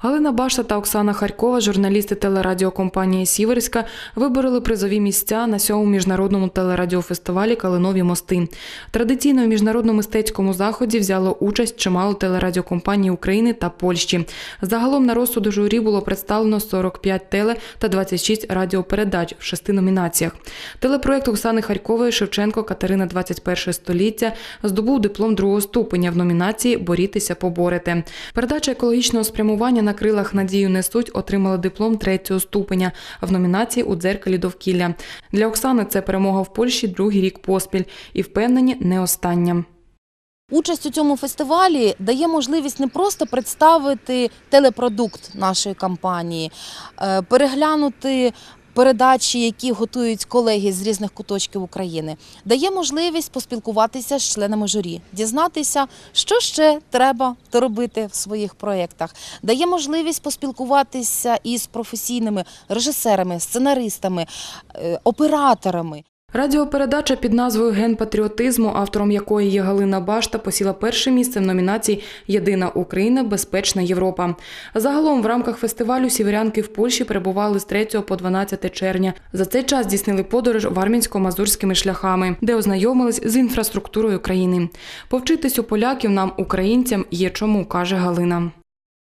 Галина Башта та Оксана Харькова, журналісти телерадіокомпанії Сіверська, вибороли призові місця на сьомому міжнародному телерадіофестивалі Калинові мости. Традиційно в міжнародному мистецькому заході взяло участь чимало телерадіокомпаній України та Польщі. Загалом на розсуду журі було представлено 45 теле та 26 радіопередач в шести номінаціях. Телепроект Оксани Харькової Шевченко Катерина 21 століття здобув диплом другого ступеня в номінації Борітеся, поборете. Передача екологічного спрямування на крилах надію несуть отримала диплом третього ступеня в номінації у дзеркалі довкілля. Для Оксани це перемога в Польщі другий рік поспіль і впевнені не остання. Участь у цьому фестивалі дає можливість не просто представити телепродукт нашої компанії, е, переглянути передачі, які готують колеги з різних куточків України, дає можливість поспілкуватися з членами журі, дізнатися, що ще треба робити в своїх проєктах, дає можливість поспілкуватися із професійними режисерами, сценаристами, е, операторами. Радіопередача під назвою Ген патріотизму, автором якої є Галина Башта, посіла перше місце в номінації Єдина Україна, безпечна Європа. Загалом в рамках фестивалю сіверянки в Польщі перебували з 3 по 12 червня. За цей час здійснили подорож вармінсько-мазурськими шляхами, де ознайомились з інфраструктурою країни. Повчитись у поляків нам, українцям, є чому, каже Галина.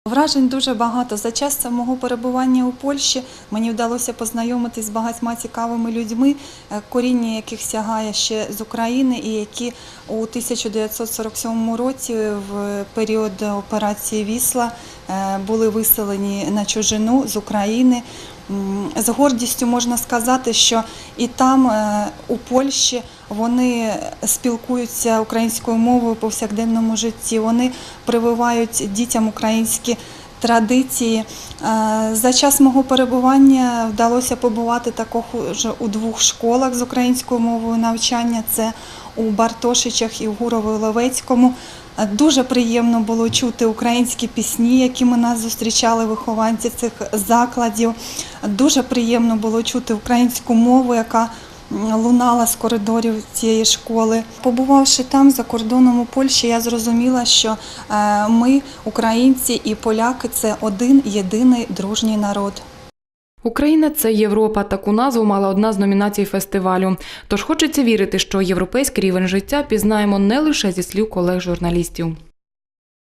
Вражень дуже багато. За час мого перебування у Польщі мені вдалося познайомитись з багатьма цікавими людьми, е, коріння яких сягає ще з України, і які у 1947 році, в період операції Вісла, е, були виселені на чужину з України. З гордістю можна сказати, що і там, е, у Польщі, вони спілкуються українською мовою у повсякденному житті. Вони прививають дітям українські традиції. Е, За час мого перебування вдалося побувати також у двох школах з українською мовою навчання. Це у Бартошичах і у Гурово-Ловецькому. Е, Дуже приємно було чути українські пісні, якими нас зустрічали вихованці цих закладів. Дуже приємно було чути українську мову, яка лунала з коридорів цієї школи. Побувавши там за кордоном у Польщі, я зрозуміла, що е, ми, українці і поляки, це один єдиний дружній народ. Україна це Європа. Таку назву мала одна з номінацій фестивалю. Тож хочеться вірити, що європейський рівень життя пізнаємо не лише зі слів колег журналістів.